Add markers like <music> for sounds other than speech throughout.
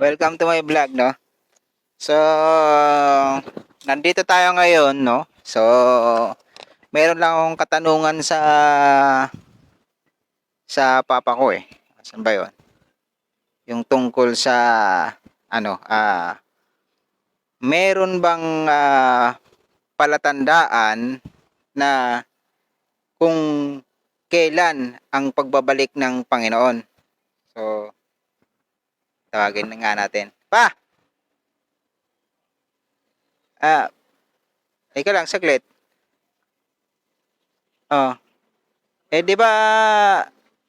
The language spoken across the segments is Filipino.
Welcome to my vlog, no? So, nandito tayo ngayon, no? So, meron lang akong katanungan sa sa papa ko eh. Saan ba 'yon? Yung tungkol sa ano, ah meron bang ah, palatandaan na kung kailan ang pagbabalik ng Panginoon? So, tawagin na nga natin. Pa! Ah, ika lang, saglit. Oh. Eh, di ba,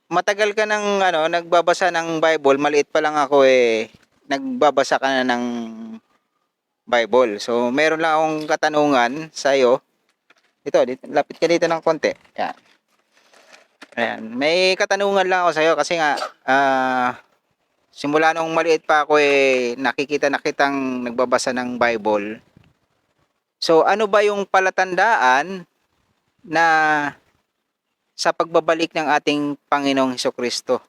matagal ka ng, ano, nagbabasa ng Bible, maliit pa lang ako eh, nagbabasa ka na ng Bible. So, meron lang akong katanungan sa iyo. Ito, dito, lapit ka dito ng konti. Yan. Ayan. May katanungan lang ako sa iyo kasi nga, ah, simula nung maliit pa ako eh, nakikita na kitang nagbabasa ng Bible. So, ano ba yung palatandaan na sa pagbabalik ng ating Panginoong Heso Kristo?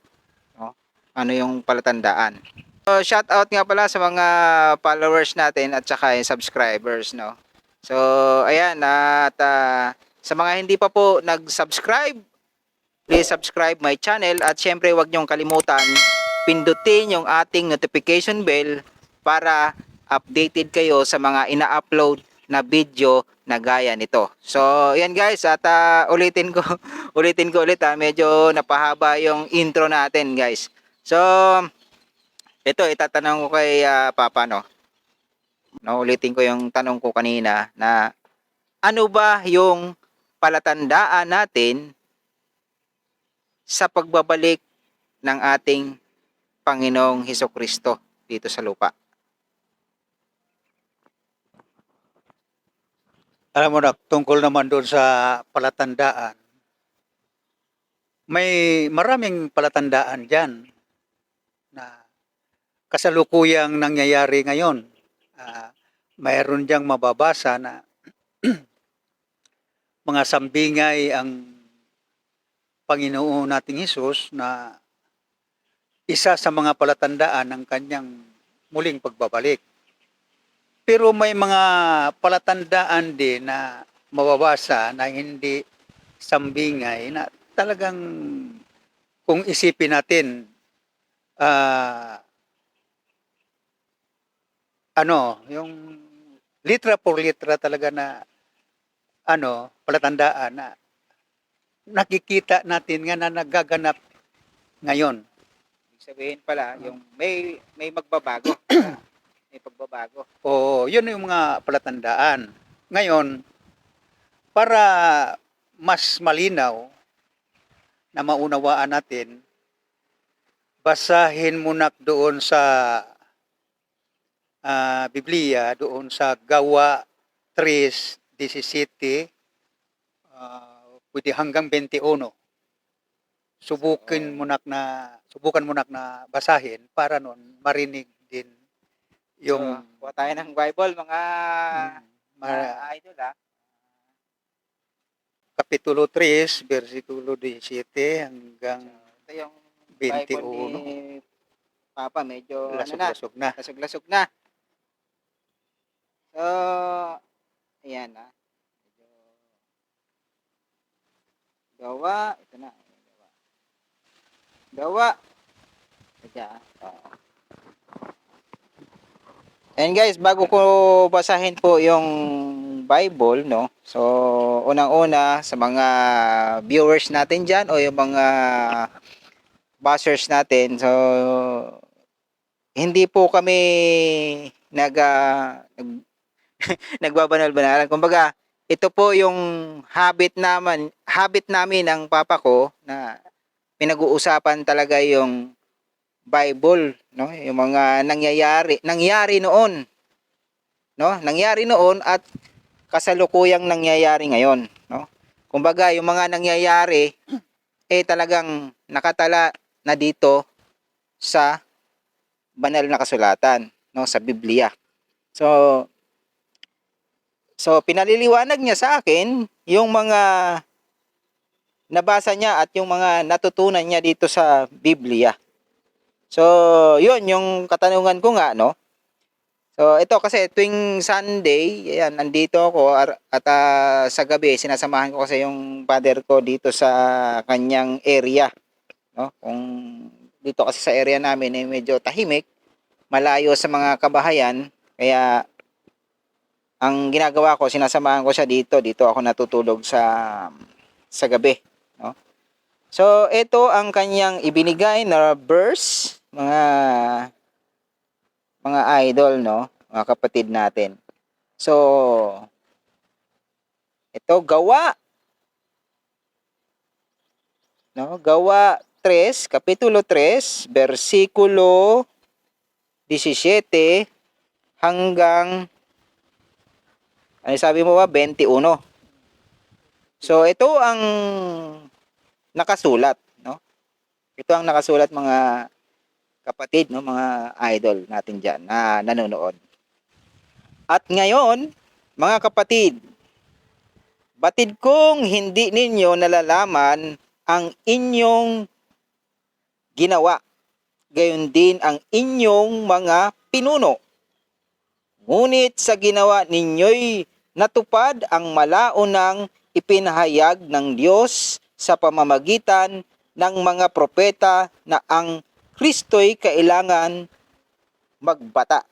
No? Ano yung palatandaan? So, shout out nga pala sa mga followers natin at saka yung subscribers, no? So, ayan, at ah, sa mga hindi pa po nag-subscribe, please subscribe my channel at syempre wag niyong kalimutan pindutin yung ating notification bell para updated kayo sa mga ina-upload na video na gaya nito. So, yan guys, at ah, ulitin ko <laughs> ulitin ko ulit ha, medyo napahaba yung intro natin guys. So, ito itatanong ko kay ah, Papa no. No, ulitin ko yung tanong ko kanina na ano ba yung palatandaan natin sa pagbabalik ng ating Panginoong Heso Kristo dito sa lupa. Alam mo na, tungkol naman doon sa palatandaan, may maraming palatandaan dyan na kasalukuyang nangyayari ngayon. Ah, mayroon diyang mababasa na <clears throat> mga sambingay ang Panginoon nating Hesus na isa sa mga palatandaan ng kanyang muling pagbabalik. Pero may mga palatandaan din na mababasa na hindi sambingay na talagang kung isipin natin ah, ano, yung litra por litra talaga na ano, palatandaan na nakikita natin nga na nagaganap ngayon. Sabihin pala, yung may may magbabago. <clears throat> may pagbabago. Oo, yun yung mga palatandaan. Ngayon, para mas malinaw na maunawaan natin, basahin mo na doon sa ah, Biblia, doon sa Gawa 3.17, uh, pwede hanggang 21. Subukin mo na, na subukan mo na na basahin para noon marinig din yung so, kuha tayo ng Bible, mga Mm, mga idol ha. Kapitulo 3, versikulo 17 hanggang So, ito yung Bible 21. ni Papa, medyo ano na, Lasog-lasog na. lasog-lasog na. So, ayan ha. Medyo gawa, ito na. Ayan, Gawa. Teka, ah. And guys, bago ko basahin po yung Bible, no? So, unang-una sa mga viewers natin dyan o yung mga bashers natin. So, hindi po kami nag, ah, nag <laughs> nagbabanal-banalan. Kumbaga, ito po yung habit naman, habit namin ng papa ko na pinag-uusapan talaga yung Bible, no? Yung mga nangyayari, nangyari noon. No? Nangyari noon at kasalukuyang nangyayari ngayon, no? Kumbaga, yung mga nangyayari eh talagang nakatala na dito sa banal na kasulatan, no, sa Biblia. So So pinaliliwanag niya sa akin yung mga nabasa niya at yung mga natutunan niya dito sa Biblia. So, yun yung katanungan ko nga, no? So, ito kasi tuwing Sunday, ayan, nandito ako at ah, sa gabi, sinasamahan ko kasi yung father ko dito sa kanyang area, no? Kung dito kasi sa area namin eh medyo tahimik, malayo sa mga kabahayan, kaya ang ginagawa ko, sinasamahan ko siya dito, dito ako natutulog sa sa gabi, no? So, ito ang kanyang ibinigay na verse, mga mga idol, no? Mga kapatid natin. So, ito, gawa. No? Gawa 3, Kapitulo 3, versikulo 17 hanggang ano sabi mo ba? 21. So, ito ang nakasulat, no? Ito ang nakasulat mga kapatid, no, mga idol natin diyan na nanonood. At ngayon, mga kapatid, batid kong hindi ninyo nalalaman ang inyong ginawa. Gayon din ang inyong mga pinuno. Ngunit sa ginawa ninyo'y natupad ang malaunang ipinahayag ng Diyos sa pamamagitan ng mga propeta na ang Kristo'y kailangan magbata.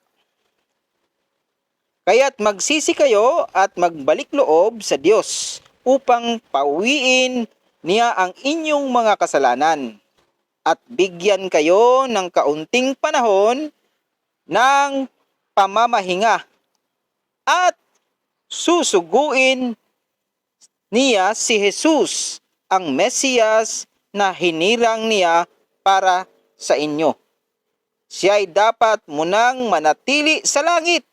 Kaya't magsisi kayo at magbalik loob sa Diyos upang pawiin niya ang inyong mga kasalanan at bigyan kayo ng kaunting panahon ng pamamahinga at susuguin niya si Jesus ang Mesiyas na hinirang niya para sa inyo. Siya ay dapat munang manatili sa langit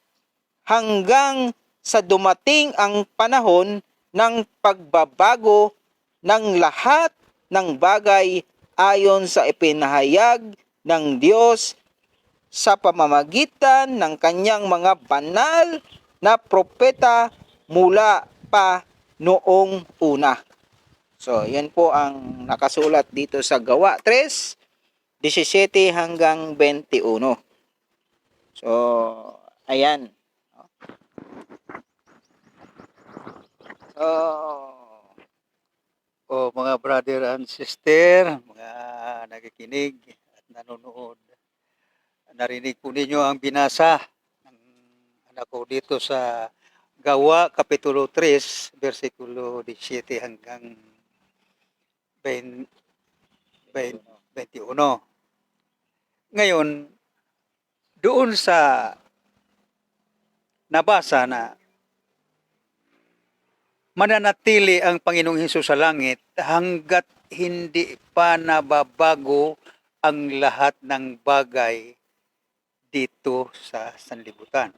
hanggang sa dumating ang panahon ng pagbabago ng lahat ng bagay ayon sa ipinahayag ng Diyos sa pamamagitan ng kanyang mga banal na propeta mula pa noong una. So, yan po ang nakasulat dito sa Gawa 3, 17 hanggang 21. So, ayan. So, O mga brother and sister, mga nakikinig at nanonood. Narinig po ninyo ang binasa ng anak ko dito sa Gawa Kapitulo 3, versikulo 17 hanggang 20, 21. Ngayon, doon sa nabasa na mananatili ang Panginoong Hesus sa langit hanggat hindi pa nababago ang lahat ng bagay dito sa sanlibutan.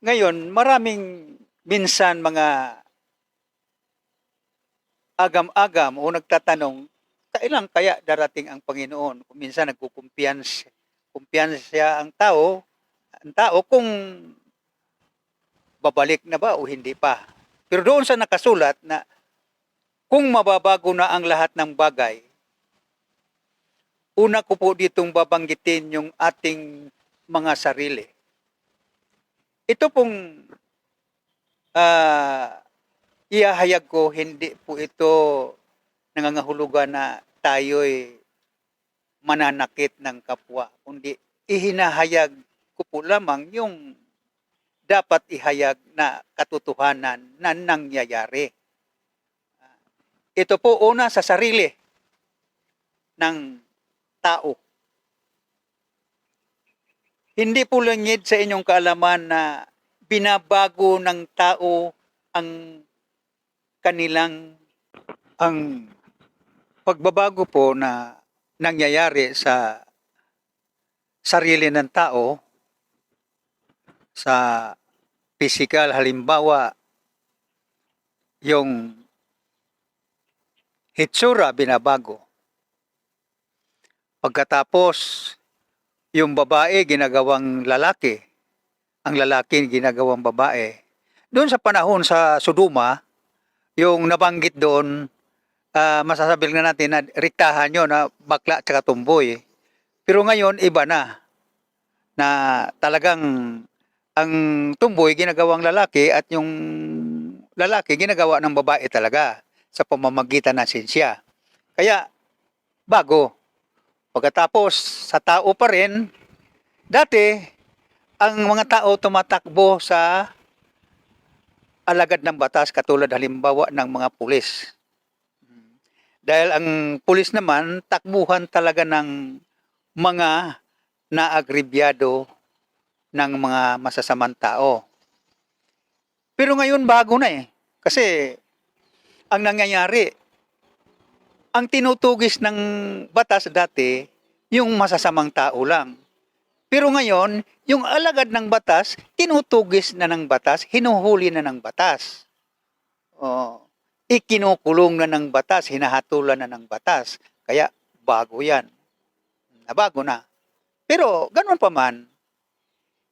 Ngayon, maraming minsan mga agam-agam o nagtatanong, kailan kaya darating ang Panginoon? Kung minsan nagkukumpiyansa kumpiyansa ang tao, ang tao kung babalik na ba o hindi pa. Pero doon sa nakasulat na kung mababago na ang lahat ng bagay, una ko po ditong babanggitin yung ating mga sarili. Ito pong ah iahayag ko, hindi po ito nangangahulugan na tayo'y mananakit ng kapwa, kundi ihinahayag ko po lamang yung dapat ihayag na katotohanan na nangyayari. Ito po una sa sarili ng tao. Hindi po langid sa inyong kaalaman na binabago ng tao ang kanilang ang pagbabago po na nangyayari sa sarili ng tao sa physical halimbawa yung hitsura binabago. Pagkatapos yung babae ginagawang lalaki ang lalaki ginagawang babae doon sa panahon sa Sodoma yung nabanggit doon ah, masasabi na natin na riktahan yun na bakla at tumboy. Pero ngayon, iba na. Na talagang ang tumboy ginagawang lalaki at yung lalaki ginagawa ng babae talaga sa pamamagitan ng sinsya. Kaya, bago. Pagkatapos, sa tao pa rin, dati, ang mga tao tumatakbo sa alagad ng batas katulad halimbawa ng mga pulis. Dahil ang pulis naman, takbuhan talaga ng mga naagribyado ng mga masasamang tao. Pero ngayon bago na eh. Kasi ang nangyayari, ang tinutugis ng batas dati, yung masasamang tao lang. Pero ngayon, yung alagad ng batas, tinutugis na ng batas, hinuhuli na ng batas. Oh, ikinukulong na ng batas, hinahatulan na ng batas. Kaya bago yan. Nabago na. Pero ganun pa man,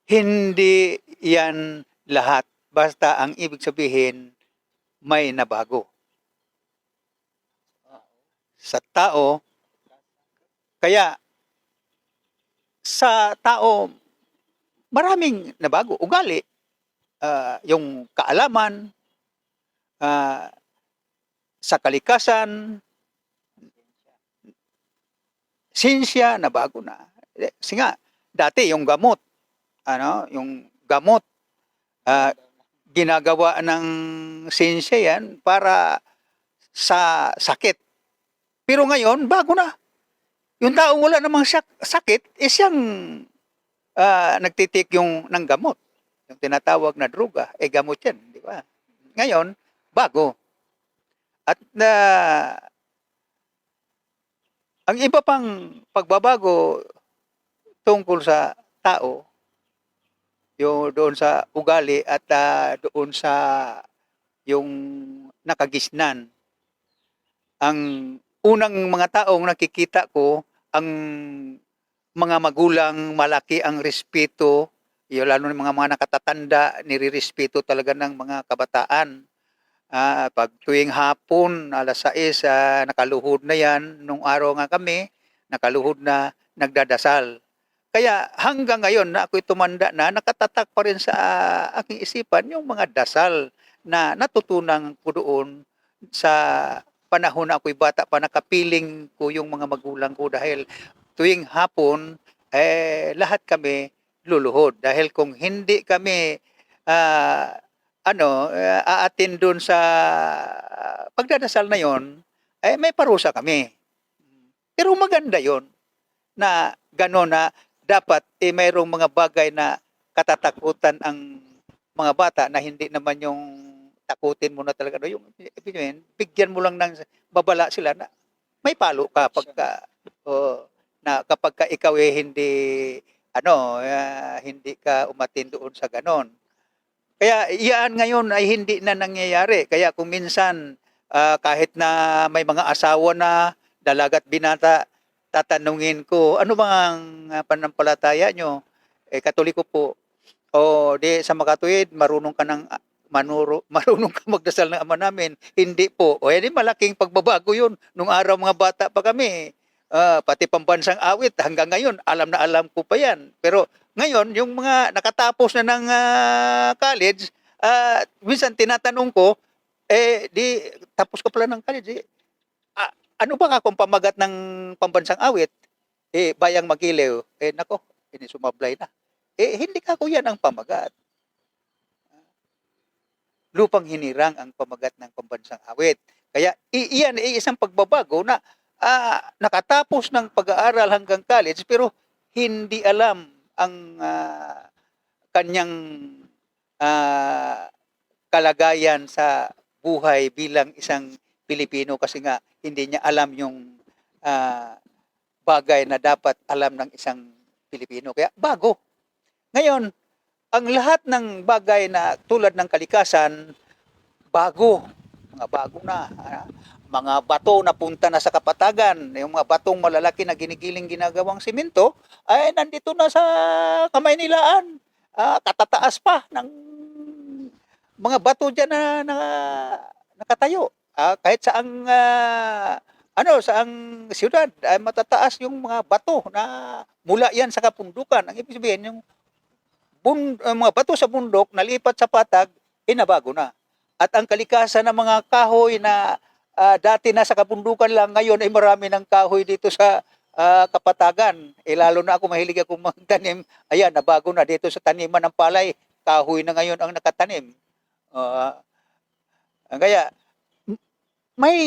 hindi yan lahat. Basta ang ibig sabihin, may nabago. Sa tao, kaya sa tao, maraming nabago. Ugali, ah, yung kaalaman, ah, sa kalikasan, sinsya, na. Eh, Kasi nga, dati yung gamot, ano, yung gamot, ah, ginagawa ng sinsya yan para sa sakit. Pero ngayon, bago na. Yung taong wala namang sak- sakit, is siyang ah, nagtitik yung ng gamot. Yung tinatawag na droga, eh gamot yan, di ba? Ngayon, bago. At na ang iba pang pagbabago tungkol sa tao, yung doon sa ugali at ah, doon sa yung nakagisnan. Ang unang mga taong nakikita ko, ang mga magulang, malaki ang respeto, yung lalo ng mga mga nakatatanda, nirirespeto talaga ng mga kabataan. Ah, pag tuwing hapon, alas 6, ah, nakaluhod na yan. Nung araw nga kami, nakaluhod na nagdadasal. Kaya hanggang ngayon na ako'y tumanda na, nakatatak pa rin sa ah, aking isipan yung mga dasal na natutunan ko doon sa panahon na ako'y bata pa, nakapiling ko yung mga magulang ko dahil tuwing hapon, eh, lahat kami luluhod. Dahil kung hindi kami ah, ano, uh, aatin doon sa pagdadasal na yon, eh, may parusa kami. Pero maganda yon na gano'n na dapat eh, mayroong mga bagay na katatakutan ang mga bata na hindi naman yung takutin mo na talaga. No? Yung, sabihin, bigyan mo lang ng babala sila na may palo ka pagka, oh, na kapag ka ikaw eh hindi ano, ah, hindi ka umatin doon sa ganon. Kaya iyan ngayon ay hindi na nangyayari. Kaya kung minsan ah, kahit na may mga asawa na dalagat binata, tatanungin ko, ano bang ang ah, panampalataya nyo? Eh, katoliko po. O di sa makatuwid, marunong ka ng manuro, <laughs> marunong ka magdasal ng ama namin. Hindi po. O di malaking pagbabago yun. Nung araw mga bata pa kami. Ah, pati pambansang awit hanggang ngayon, alam na alam ko pa yan. Pero ngayon, yung mga nakatapos na ng ah, college, ah, minsan tinatanong ko, eh, di, tapos ka pala ng college, eh, ah, ano ba nga kung pamagat ng pambansang awit? Eh, bayang magilew. Eh, nako, ini sumablay na. Eh, hindi ka kuya ng pamagat. Lupang hinirang ang pamagat ng pambansang awit. Kaya, iyan ay isang pagbabago na ah, nakatapos ng pag-aaral hanggang college pero hindi alam ang ah, kanyang ah, kalagayan sa buhay bilang isang Pilipino kasi nga hindi niya alam yung ah, bagay na dapat alam ng isang Pilipino. Kaya bago. Ngayon, ang lahat ng bagay na tulad ng kalikasan, bago. Mga bago na. mga bato na punta na sa kapatagan, yung mga batong malalaki na ginigiling ginagawang simento, ay nandito na sa kamay nilaan. Ah, katataas pa ng mga bato dyan na, na nakatayo. ah, kahit saang ah, ano saang siyudad ay matataas yung mga bato na mula yan sa kapundukan. Ang ibig sabihin yung bun, ang mga bato sa bundok nalipat sa patag, inabago na. At ang kalikasan ng mga kahoy na ah, dati nasa kabundukan lang, ngayon ay marami ng kahoy dito sa ah, kapatagan. Eh, lalo na ako mahilig akong magtanim. Ayan, nabago na dito sa taniman ng palay. Kahoy na ngayon ang nakatanim. Ah, kaya, may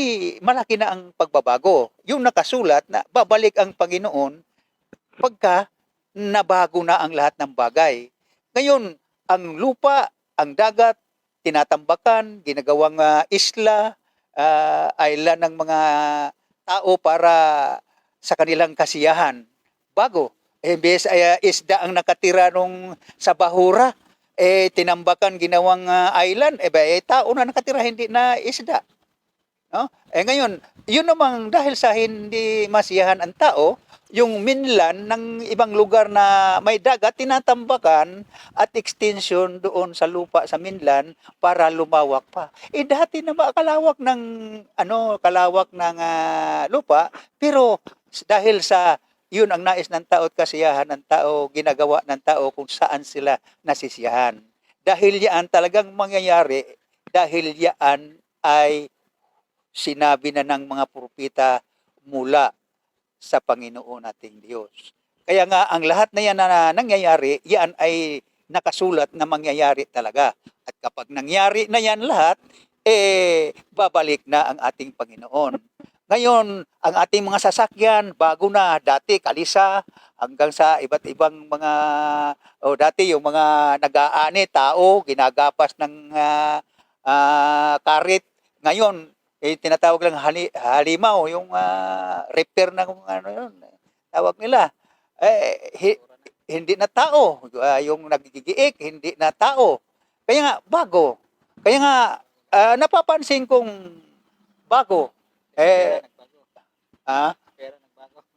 malaki na ang pagbabago. Yung nakasulat na babalik ang Panginoon pagka nabago na ang lahat ng bagay. Ngayon, ang lupa, ang dagat, tinatambakan, ginagawang ah, isla, ah, island ng mga tao para sa kanilang kasiyahan. Bago. Eh, imbes ay ah, isda ang nakatira nung sa Bahura, eh tinambakan ginawang ah, island, eh, ba, eh tao na nakatira hindi na isda. No? Eh ngayon, yun namang dahil sa hindi masiyahan ang tao, yung minlan ng ibang lugar na may dagat, tinatambakan at extension doon sa lupa sa minlan para lumawak pa. Eh dati na kalawak ng ano, kalawak ng ah, lupa, pero dahil sa yun ang nais ng tao at kasiyahan ng tao, ginagawa ng tao kung saan sila nasisiyahan. Dahil yan talagang mangyayari, dahil yan ay sinabi na ng mga propeta mula sa Panginoon nating Diyos. Kaya nga, ang lahat na yan na nangyayari, yan ay nakasulat na mangyayari talaga. At kapag nangyari na yan lahat, eh, babalik na ang ating Panginoon. Ngayon, ang ating mga sasakyan, bago na, dati kalisa, hanggang sa iba't ibang mga, o dati yung mga nag-aani, tao, ginagapas ng ah, ah, karit. Ngayon, eh, tinatawag lang hali, halimaw, yung uh, repair kung ano yun, tawag nila. Eh, hi- hindi na tao. Ah, yung nagigiik, hindi na tao. Kaya nga, bago. Kaya nga, ah, napapansin kong bago. Eh, ah,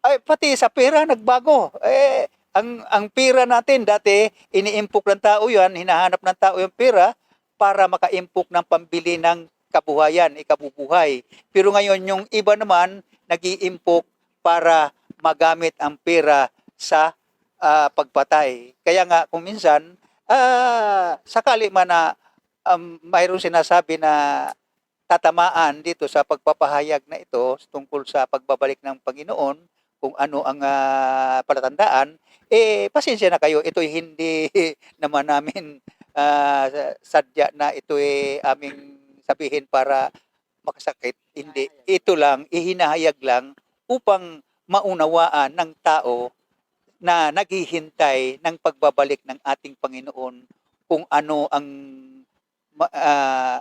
ay, pati sa pera nagbago. Eh, ang ang pera natin dati, iniimpok ng tao 'yan, hinahanap ng tao yung pera para makaimpok ng pambili ng kabuhayan, ikabubuhay. Pero ngayon yung iba naman nag-iimpok para magamit ang pera sa ah, pagpatay. Kaya nga kung minsan ah, sakali man na um, mayroong sinasabi na tatamaan dito sa pagpapahayag na ito tungkol sa pagbabalik ng Panginoon, kung ano ang ah, palatandaan, eh pasensya na kayo, ito'y hindi <laughs> naman namin ah, sadya na ito'y aming sabihin para makasakit. Hindi. Ito lang, ihinahayag lang upang maunawaan ng tao na naghihintay ng pagbabalik ng ating Panginoon kung ano ang ah,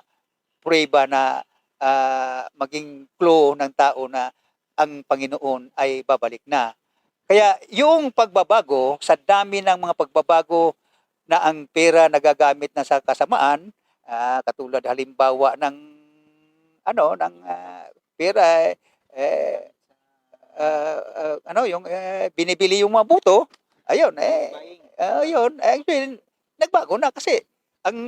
prueba na ah, maging clue ng tao na ang Panginoon ay babalik na. Kaya yung pagbabago, sa dami ng mga pagbabago na ang pera nagagamit na sa kasamaan, ah, katulad halimbawa ng ano ng ah, pera eh, ah, ah, ano yung eh, binibili yung mga buto, ayun eh ayun actually nagbago na kasi ang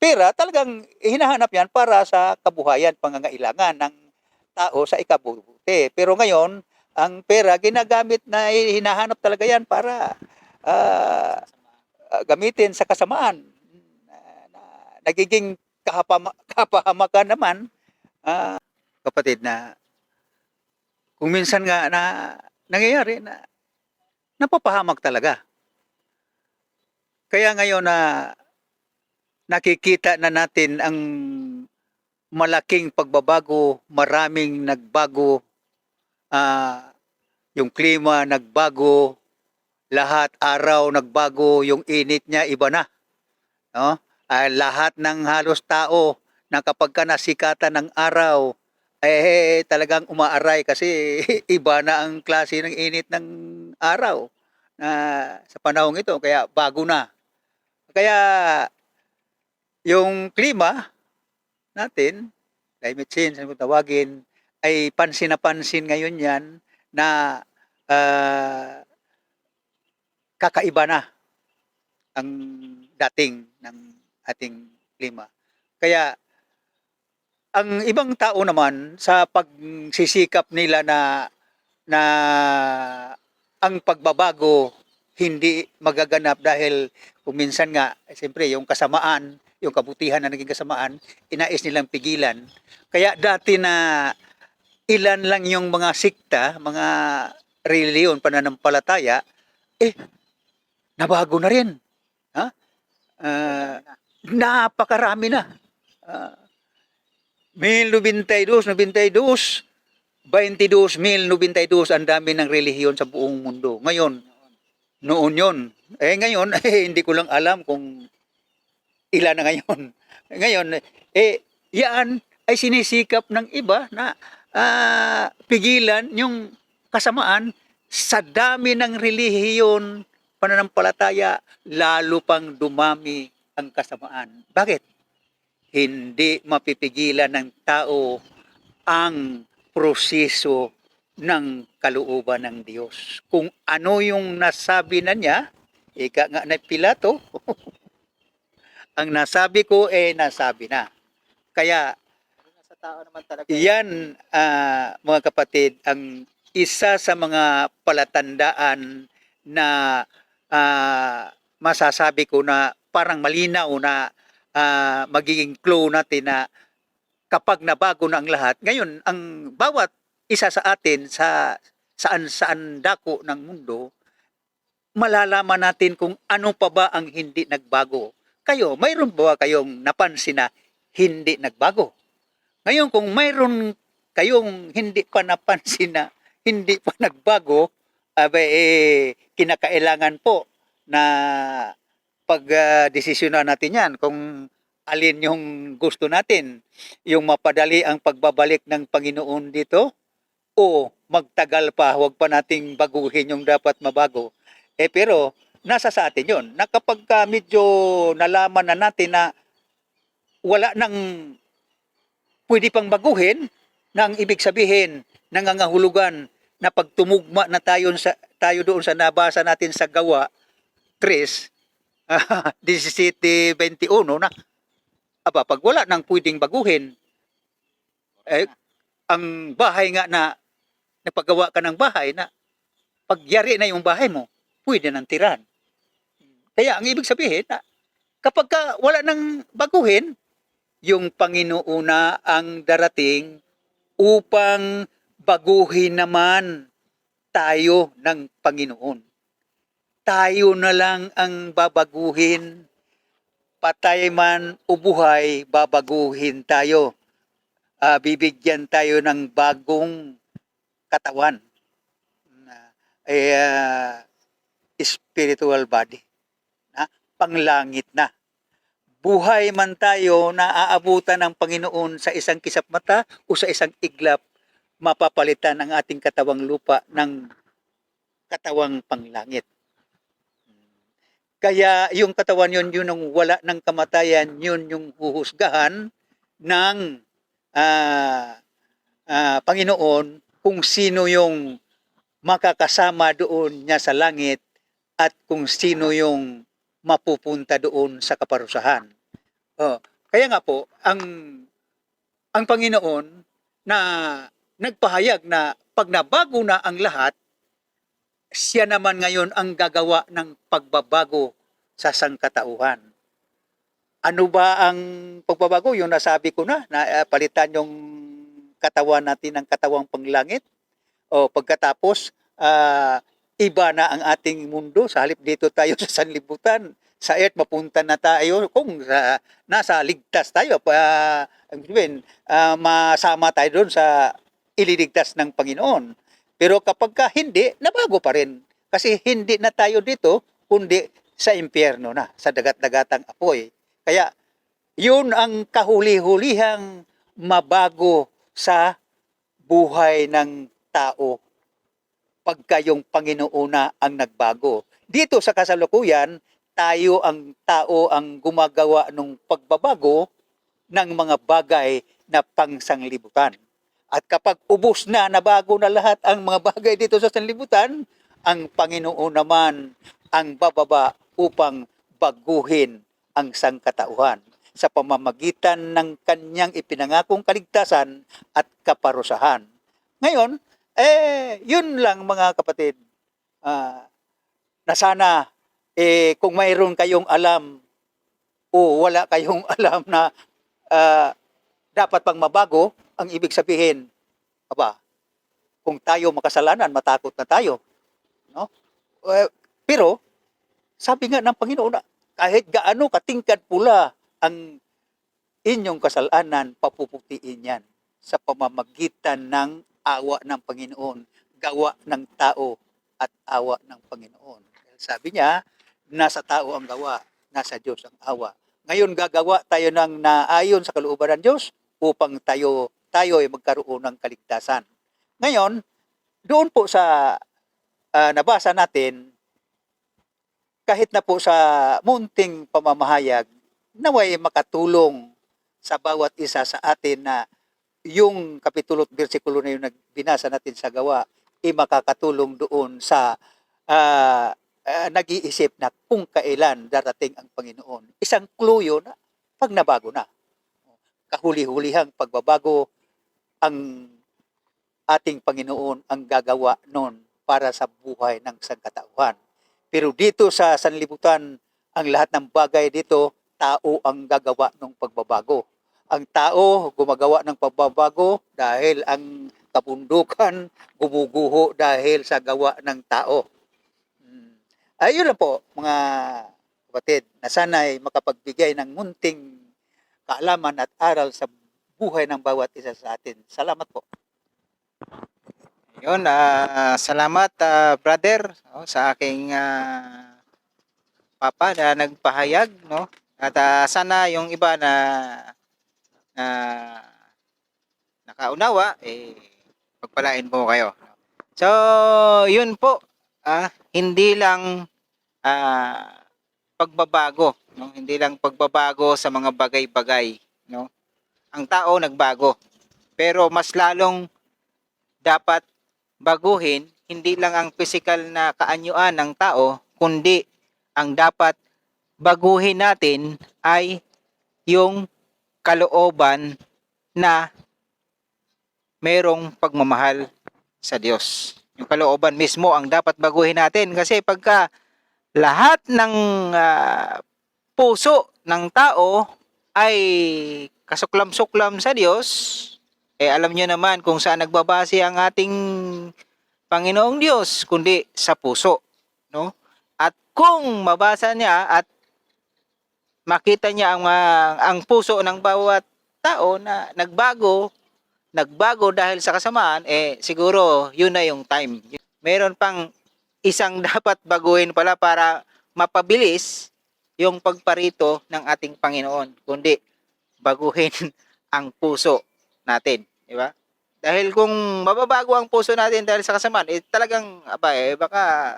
pera talagang hinahanap yan para sa kabuhayan, pangangailangan ng tao sa ikabubuti. Pero ngayon, ang pera ginagamit na hinahanap talaga yan para ah, gamitin sa kasamaan. Na, na, nagiging kahapama, <laughs> kapahamakan naman, ah, kapatid, na kung minsan nga na nangyayari na napapahamak talaga. Kaya ngayon na nakikita na natin ang malaking pagbabago, maraming nagbago, ah, yung klima nagbago, lahat araw nagbago, yung init niya iba na. No? Ah, lahat ng halos tao na kapag ka nasikatan ng araw, eh talagang umaaray kasi <laughs> iba na ang klase ng init ng araw na sa panahong ito kaya bago na. Kaya yung klima natin, climate change, ano tawagin, ay pansin na pansin ngayon yan na ah, kakaiba na ang dating ng ating klima. Kaya ang ibang tao naman sa pagsisikap nila na na ang pagbabago hindi magaganap dahil kung minsan nga eh, siyempre yung kasamaan yung kabutihan na naging kasamaan inais nilang pigilan. Kaya dati na ilan lang yung mga sikta mga reliyon pananampalataya eh nabago na rin. Ha? Ah, napakarami na Ah, 1092, 92, 22,092 ang dami ng relihiyon sa buong mundo. Ngayon, noon yon. Eh ngayon, <laughs> eh, hindi ko lang alam kung ilan na ngayon. <laughs> Ngayon, eh, yan ay sinisikap ng iba na ah, pigilan yung kasamaan sa dami ng relihiyon, pananampalataya, lalo pang dumami ang kasamaan. Bakit? Hindi mapipigilan ng tao ang proseso ng kalooban ng Diyos. Kung ano yung nasabi na niya, ika nga na Pilato, <laughs> ang nasabi ko eh nasabi na. Kaya Sa tao naman talaga. yan, ah, mga kapatid, ang isa sa mga palatandaan na ah, masasabi ko na parang malinaw na ah, magiging clue natin na kapag nabago na ang lahat, ngayon, ang bawat isa sa atin sa saan saan dako ng mundo, malalaman natin kung ano pa ba ang hindi nagbago. Kayo, mayroon ba kayong napansin na hindi nagbago? Ngayon, kung mayroon kayong hindi pa napansin na hindi pa nagbago, abe, eh, kinakailangan po na pag-desisyonan natin yan kung alin yung gusto natin. Yung mapadali ang pagbabalik ng Panginoon dito o magtagal pa, huwag pa nating baguhin yung dapat mabago. Eh pero, nasa sa atin yun. Na kapag ka medyo nalaman na natin na wala nang pwede pang baguhin, na ang ibig sabihin, nangangahulugan na pag tumugma na tayo, sa, tayo doon sa nabasa natin sa gawa 3, ah, <laughs> 17.21 na, aba, pag wala nang pwedeng baguhin, eh, ang bahay nga na napagawa ka ng bahay na pagyari na yung bahay mo, pwede nang tiran. Kaya ang ibig sabihin na kapag ka wala nang baguhin, yung Panginoon na ang darating upang baguhin naman tayo ng Panginoon. Tayo na lang ang babaguhin, patay man o buhay, babaguhin tayo. Ah, bibigyan tayo ng bagong katawan ah, spiritual body na panglangit na buhay man tayo na aabutan ng Panginoon sa isang kisap mata o sa isang iglap, mapapalitan ang ating katawang lupa ng katawang panglangit. Kaya yung katawan yun, yun yung wala ng kamatayan, yun yung huhusgahan ng ah, ah, Panginoon kung sino yung makakasama doon niya sa langit at kung sino yung mapupunta doon sa kaparusahan. Oh, kaya nga po ang ang Panginoon na nagpahayag na pag nabago na ang lahat, siya naman ngayon ang gagawa ng pagbabago sa sangkatauhan. Ano ba ang pagbabago? Yung nasabi ko na, na eh, palitan yung katawan natin ng katawang panglangit. O pagkatapos, ah, iba na ang ating mundo. Sa halip dito tayo <laughs> sa sanlibutan. Sa earth, mapunta na tayo kung sa, nasa ligtas tayo. Pa, sabihin, ah, masama tayo doon sa ililigtas ng Panginoon. Pero kapag ka hindi, nabago pa rin. Kasi hindi na tayo dito, kundi sa impyerno na, sa dagat-dagatang apoy. Kaya, yun ang kahuli-hulihang mabago sa buhay ng tao pagka yung Panginoon na ang nagbago. Dito sa kasalukuyan, tayo ang tao ang gumagawa ng pagbabago ng mga bagay na pangsanglibutan. At kapag ubos na, nabago na lahat ang mga bagay dito sa sanlibutan, ang Panginoon naman ang bababa upang baguhin ang sangkatauhan. sa pamamagitan ng kanyang ipinangakong kaligtasan at kaparusahan. Ngayon, eh, yun lang mga kapatid, ah, na sana, eh, kung mayroon kayong alam o wala kayong <laughs> alam na ah, dapat pang mabago, ang ibig sabihin, aba, kung tayo makasalanan, matakot na tayo. No? Eh, pero, sabi nga ng Panginoon, kahit gaano katingkad pula ang inyong kasalanan, papuputiin yan sa pamamagitan ng awa ng Panginoon, gawa ng tao at awa ng Panginoon. Sabi niya, nasa tao ang gawa, nasa Diyos ang awa. Ngayon gagawa tayo ng naayon sa kalooban ng Diyos upang tayo tayo ay magkaroon ng kaligtasan. Ngayon, doon po sa ah, nabasa natin, kahit na po sa munting pamamahayag, naway makatulong sa bawat isa sa atin na yung kapitulo at bersikulo na yung nagbinasa natin sa gawa, ay makakatulong doon sa ah, ah, nag-iisip na kung kailan darating ang Panginoon. Isang clue yun pag nabago na. Kahuli-hulihang pagbabago ang ating Panginoon ang gagawa noon para sa buhay ng sangkatauhan. Pero dito sa sanlibutan, ang lahat ng bagay dito, tao ang gagawa ng pagbabago. Ang tao gumagawa ng pagbabago dahil ang kabundukan gumuguho dahil sa gawa ng tao. Hmm. Ayun lang po, mga kapatid, na sana'y makapagbigay ng munting kaalaman at aral sa buhay ng bawat isa sa atin. Salamat po. Yun, ah, salamat ah, brother oh, sa aking ah, papa na nagpahayag, no? At ah, sana yung iba na na nakaunawa eh pagpalain po kayo. So, yun po, ah, hindi lang ah, pagbabago, no? Hindi lang pagbabago sa mga bagay-bagay, no? Ang tao nagbago. Pero mas lalong dapat baguhin hindi lang ang physical na kaanyuan ng tao, kundi ang dapat baguhin natin ay yung kalooban na merong pagmamahal sa Diyos. Yung kalooban mismo ang dapat baguhin natin kasi pagka lahat ng ah, puso ng tao ay kasuklam-suklam sa Diyos, eh alam nyo naman kung saan nagbabase ang ating Panginoong Diyos, kundi sa puso. No? At kung mabasa niya at makita niya ang, ang puso ng bawat tao na nagbago, nagbago dahil sa kasamaan, eh siguro yun na yung time. Meron pang isang <laughs> dapat baguhin pala para mapabilis yung pagparito ng ating Panginoon, kundi baguhin <laughs> ang puso natin, di ba? Dahil kung mababago ang puso natin dahil sa kasamaan, eh talagang aba eh baka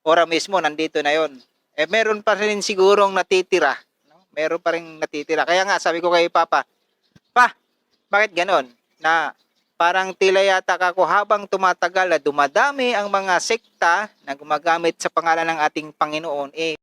ora mismo nandito na 'yon. Eh meron pa rin sigurong natitira, no? Meron pa rin natitira. Kaya nga sabi ko kay Papa, Pa, bakit ganon? Na parang tila yata kako habang tumatagal na dumadami ang mga sekta na gumagamit sa pangalan ng ating Panginoon, eh